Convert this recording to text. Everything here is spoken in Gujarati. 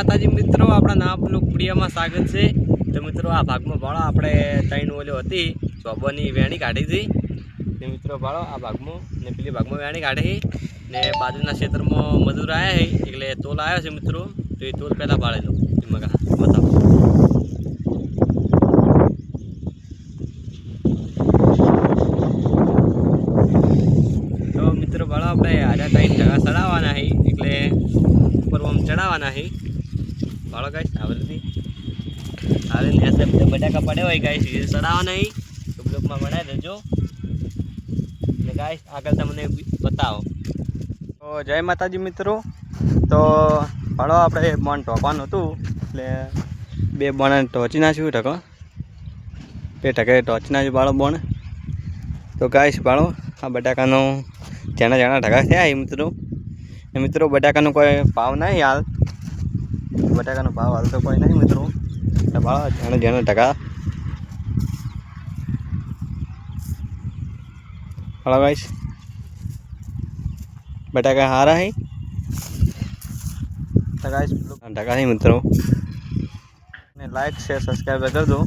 માતાજી મિત્રો, આપણા ના બ્લોક વિડીયોમાં સ્વાગત છે. તો મિત્રો, આ ભાગમાં ભાળો આપણે ત્રણ ઓલો હતી ચોબોની વેણી કાઢી હતી. ને મિત્રો ભાળો આ ભાગમાં, ને પેલી ભાગમાં વેણી કાઢી ને બાજુના ક્ષેત્રમાં મજૂર આવ્યા છે, એટલે તોલ આવ્યો છે મિત્રો. તો એ તોલ પહેલાં ભાળેલો મગા, બતાવો. તો મિત્રો ભાળો આપણે ત્રણ ટકા ચડાવવાના છે, એટલે ઉપર ચડાવવાના છે. ભાળો ગાઈશ આવડતી આવે ને એસે બટાકા પડ્યા હોય ગાઈશ એ ચડાવવાના નહીં. તો બ્લોકમાં બનાવી દેજો. ને ગાઈશ આગળ તમને બતાવો. તો જય માતાજી મિત્રો. તો ભાળો આપણે મણ ટોકવાનું હતું. એટલે બે બણ ટોચી નાખ્યું ટકો બે ટકે ટોચી નાખ્યું ભાળો બણ તો ગાઈશ ભાળો આ બટાકાનો જેના જેના ટકા થયા એ મિત્રો. મિત્રો, બટાકાનો કોઈ ભાવ નહીં હાલ. બટાકાનો ભાવ હાલ તો કોઈ નહીં મિત્રો. ભાવ જાણે જાણે ટકા. ઢગા ગાઈશ બટાકા હારા હે? ટકા ટકા હે મિત્રો. ને લાઈક શેર સબસ્ક્રાઈબ કરજો